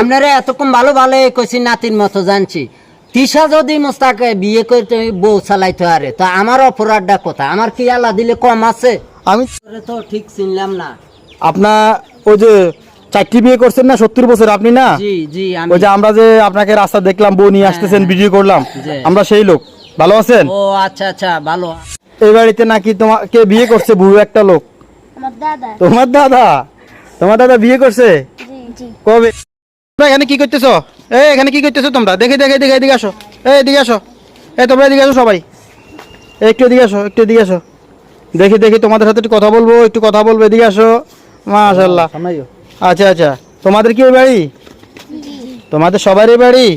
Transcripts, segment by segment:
আপনারা এতক্ষণ ভালো ভালো কইছি নাতির মতো জানছি। তিশা যদি মোস্তাকে বিয়ে করতে বউ চালাইতে পারে তা আমার অপরাধটা কোথায়? আমার কি আল্লাহ দিলে কম আছে? আমি তো ঠিক চিনলাম না। আপনার ওই যে চারটি বিয়ে করছেন না সত্তর বছর আপনি না? জি জি ওই যে আমরা যে আপনাকে রাস্তা দেখলাম বউ নিয়ে আসতেছেন ভিডিও করলাম আমরা সেই লোক। ভালো আছেন? ও আচ্ছা আচ্ছা ভালো। এই বাড়িতে নাকি তোমাকে বিয়ে করছে? বুড়ো একটা লোক। আমার দাদা। তোমার দাদা? তোমার দাদা বিয়ে করছে? কবে? তোমরা এখানে কি করতেছো? এই এখানে কি করতেছো তোমরা? দেখে দেখে দেখে এদিকে আসো। এই এদিকে আসো। এই তোমরা এদিকে আসো সবাই। একটু এদিকে আসো একটু এদিকে আসো। দেখি দেখি তোমাদের সাথে একটু কথা বলব একটু কথা বলব এদিকে আসো। মাশাল্লাহ আচ্ছা আচ্ছা। তোমাদের কি ওই বাড়ি? তোমাদের সবারই বাড়ি?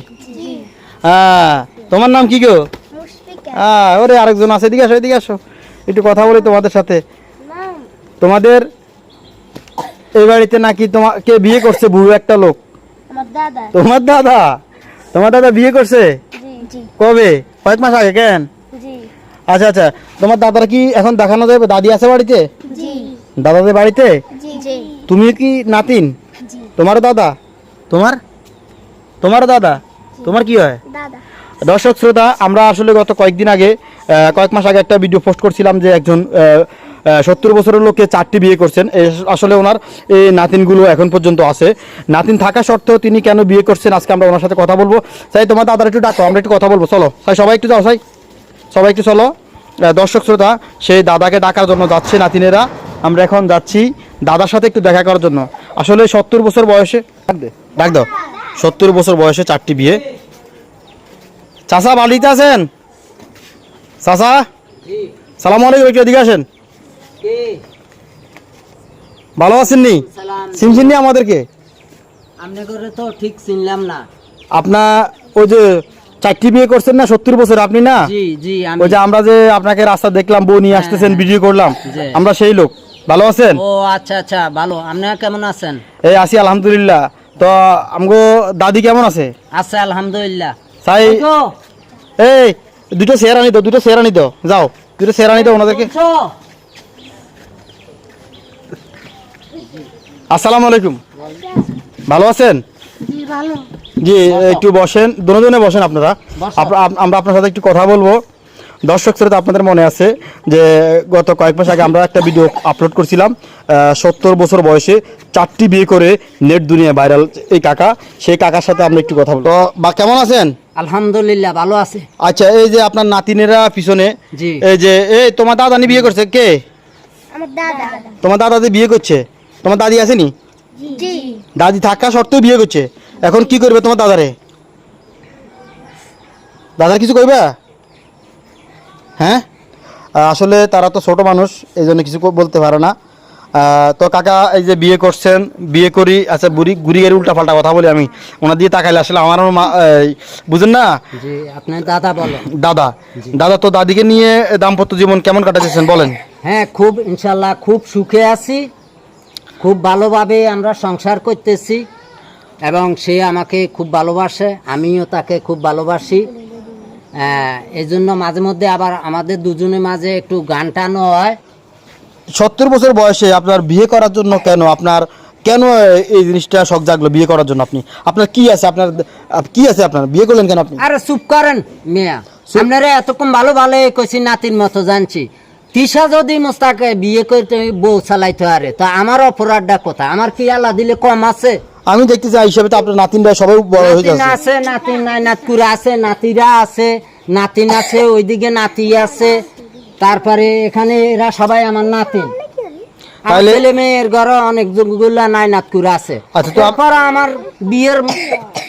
হ্যাঁ। তোমার নাম কি গো? হ্যাঁ ওরে আরেকজন আছে এদিকে আসো এদিকে আসো। একটু কথা বলি তোমাদের সাথে। তোমাদের এই বাড়িতে নাকি তোমাকে বিয়ে করছে? বুড়ো একটা লোক। তোমার দাদা? তোমার দাদা বিয়ে করছে? কবে? কয়েক মাস আগে কেন? আচ্ছা আচ্ছা। তোমার দাদার কি এখন দেখানো যাবে? দাদি আছে বাড়িতে? দাদাদের বাড়িতে? তুমি কি নাতিন? তোমার দাদা? তোমার? তোমার দাদা? তোমার কি হয়? দর্শক শ্রোতা আমরা আসলে গত কয়েকদিন আগে কয়েক মাস আগে একটা ভিডিও পোস্ট করছিলাম যে একজন সত্তর বছরের লোককে চারটি বিয়ে করছেন। আসলে ওনার এই নাতিনগুলো এখন পর্যন্ত আছে। নাতিন থাকা সত্ত্বেও তিনি কেন বিয়ে করছেন, আজকে আমরা ওনার সাথে কথা বলব। সাই, তোমার দাদার একটু ডাকো, আমরা একটু কথা বলব। চলো। সাই, সবাই একটু যাও, সাই। সবাই একটু চলো। দর্শক শ্রোতা, সেই দাদাকে ডাকার জন্য যাচ্ছে নাতিনেরা। আমরা এখন যাচ্ছি দাদার সাথে একটু দেখা করার জন্য। আসলে সত্তর বছর বয়সে ডাক দাও। সত্তর বছর বয়সে চারটি বিয়ে। চাচা, বাড়িতে আছেন? জি সালাম আলাইকুম, একটু এদিকে আসেন। ভালো আছেন নি? সালাম। চিনছেন নি আমাদেরকে? আপনি করে তো ঠিক চিনলাম না। আপনার ওই যে চারটি বিয়ে করছেন না সত্তর বছর আপনি না? ওই যে আমরা যে আপনাকে রাস্তা দেখলাম বউ নিয়ে আসতেছেন ভিডিও করলাম আমরা সেই লোক। ভালো আছেন? ও আচ্ছা আচ্ছা ভালো। আপনারা কেমন আছেন? এই আছি আলহামদুলিল্লাহ। তো আমগো দাদি কেমন আছে? আছে আলহামদুলিল্লাহ। সাই এই দুটো আনি দাও দুটো আনি দাও। যাও দুটো চেয়ার আনি দাও ওনাদেরকে। আসসালামু আলাইকুম। ভালো আছেন? জি একটু বসেন দুজনে বসেন আপনারা। আমরা আপনার সাথে একটু কথা বলব। দর্শক শ্রোতা আপনাদের মনে আছে যে গত কয়েক মাস আগে আমরা একটা ভিডিও আপলোড করছিলাম সত্তর বছর বয়সে চারটি বিয়ে করে নেট দুনিয়া ভাইরাল এই কাকা। সেই কাকার সাথে আমরা একটু কথা বলব। বা কেমন আছেন? আলহামদুলিল্লাহ ভালো আছে। আচ্ছা এই যে আপনার নাতিনেরা পিছনে এই যে এই তোমার দাদানি বিয়ে করছে? কে? আমার দাদা। তোমার দাদাদি বিয়ে করছে? তোমার দাদি আসেনি? দাদি থাকা সত্ত্বেও বিয়ে করছে। এখন কি করবে তোমার দাদারে? দাদার কিছু করবে হ্যাঁ? আসলে তারা তো ছোট মানুষ এই জন্য কিছু বলতে পারে না। তো কাকা এই যে বিয়ে করছেন বিয়ে করি আচ্ছা বুড়ি গেলে উল্টা পাল্টা কথা বলি আমি। ওনার দিয়ে তাকাইলে আসলে আমারও মা বুঝেন না? আপনার দাদা বলো দাদা। দাদা তো দাদিকে নিয়ে দাম্পত্য জীবন কেমন কাটাতেছেন বলেন। হ্যাঁ খুব ইনশাল্লাহ খুব সুখে আছি। খুব ভালোভাবে আমরা সংসার করতেছি এবং সে আমাকে খুব ভালোবাসে আমিও তাকে খুব ভালোবাসি। এই জন্য মাঝে মধ্যে আবার আমাদের দুজনের মাঝে একটু গান টানো হয়। সত্তর বছর বয়সে আপনার বিয়ে করার জন্য কেন আপনার কেন এই জিনিসটা শখ জাগলো বিয়ে করার জন্য আপনি? আপনার কি আছে? আপনার কি আছে আপনার? বিয়ে করলেন কেন আপনি? আরে চুপ করেন মিয়া। আপনারা এতক্ষণ ভালো ভালো কইছি নাতির মতো জানছি। তিশা যদি মোস্তাকে বিয়ে করতে বউ চালাইতে পারে তা আমার অপরাধটা কোথায়? আমার কি আল্লাহ দিলে কম আছে? আমি দেখতে চাই হিসাবে তো আপনার নাতিনরা সবাই বড় হয়ে যাচ্ছে। আছে নাতিন নাই নাতকুরা আছে নাতিরা আছে নাতিন আছে ওইদিকে নাতি আছে। তারপরে এখানে এরা সবাই আমার নাতিন। তাহলে- ছেলে মেয়ের ঘরে অনেকগুলা নাই নাতকুরা আছে। আচ্ছা, তারপর আমার বিয়ের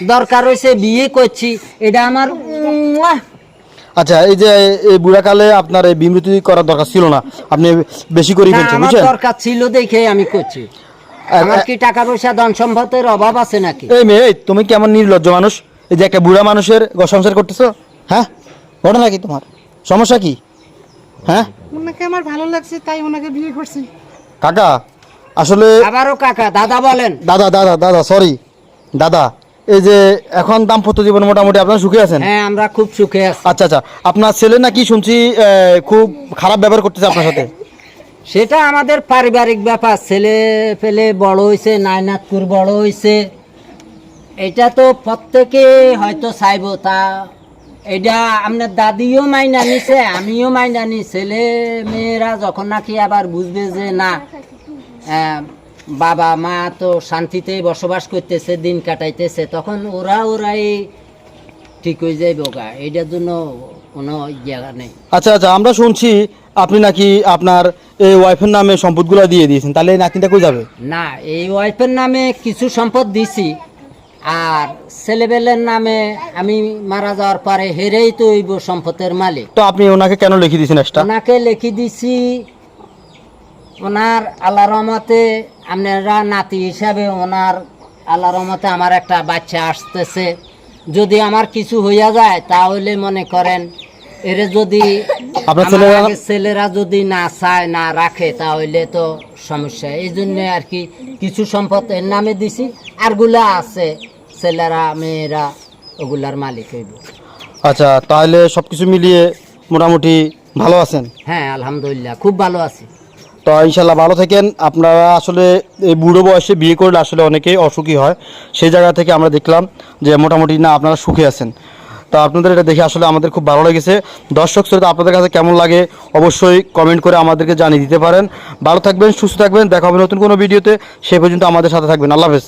দরকার হয়েছে বিয়ে করছি। এটা আমার। আচ্ছা এই যে এই বুড়াকালে আপনার এই বিমৃতি করার দরকার ছিল না। আপনি বেশি করে ফেলছেন আমার বুঝছেন? দরকার ছিল দেখে আমি করছি। আমার কি টাকা পয়সা ধন সম্পদের অভাব আছে নাকি? এই মেয়ে তুমি কেমন নির্লজ্জ মানুষ? এই যে একটা বুড়া মানুষের সংসার করতেছো? হ্যাঁ? ঘটনা কি তোমার? সমস্যা কি? হ্যাঁ? ওনাকে আমার ভালো লাগছে তাই ওনাকে বিয়ে করছি। কাকা আসলে আবারও কাকা দাদা বলেন। দাদা দাদা দাদা সরি দাদা এই যে এখন দাম্পত্য জীবন মোটামুটি আপনার সুখে আছেন? হ্যাঁ আমরা খুব সুখে আছি। আচ্ছা আচ্ছা। আপনার ছেলে নাকি শুনছি খুব খারাপ ব্যবহার করতেছে আপনার সাথে? সেটা আমাদের পারিবারিক ব্যাপার। ছেলে পেলে বড় হয়েছে নায়নাথপুর বড় হয়েছে এটা তো প্রত্যেকে হয়তো চাইব। তা এটা আপনার দাদিও মাইনা নিছে আমিও মাইনা নি ছেলে মেয়েরা যখন নাকি আবার বুঝবে যে না বাবা মা তো শান্তিতে বসবাস করতেছে দিন কাটাইতেছে তখন ওরা ওরাই ঠিক হয়ে যাইব গা এটার জন্য কোনো জায়গা নেই। আচ্ছা আচ্ছা আমরা শুনছি আপনি নাকি আপনার এই ওয়াইফের নামে সম্পদগুলো দিয়ে দিয়েছেন তাহলে এই নাতিনটা কই যাবে? না এই ওয়াইফের নামে কিছু সম্পদ দিছি আর ছেলেবেলের নামে আমি মারা যাওয়ার পরে হেরেই তো সম্পদের মালিক। তো আপনি ওনাকে কেন লিখে দিয়েছেন ওনাকে লিখে দিছি ওনার আল্লাহ রহমতে আপনারা নাতি হিসাবে ওনার আল্লাহ রহমতে আমার একটা বাচ্চা আসতেছে। যদি আমার কিছু হইয়া যায় তাহলে মনে করেন এর যদি ছেলেরা- যদি না চায় না রাখে তাহলে তো সমস্যা। এই জন্য আর কি কিছু সম্পদ এর নামে দিছি। আর আরগুলা আছে ছেলেরা মেয়েরা ওগুলার মালিক হইব। আচ্ছা তাহলে সব কিছু মিলিয়ে মোটামুটি ভালো আছেন? হ্যাঁ আলহামদুলিল্লাহ খুব ভালো আছি। তো ইনশাল্লাহ ভালো থাকেন। আপনারা আসলে এই বুড়ো বয়সে বিয়ে করলে আসলে অনেকেই অসুখী হয়। সেই জায়গা থেকে আমরা দেখলাম যে মোটামুটি না আপনারা সুখে আছেন। তো আপনাদের এটা দেখে আসলে আমাদের খুব ভালো লেগেছে। দর্শক শ্রোতা, আপনাদের কাছে কেমন লাগে অবশ্যই কমেন্ট করে আমাদেরকে জানিয়ে দিতে পারেন। ভালো থাকবেন, সুস্থ থাকবেন। দেখা হবে নতুন কোনো ভিডিওতে। সে পর্যন্ত আমাদের সাথে থাকবেন। আল্লাহ হাফেজ।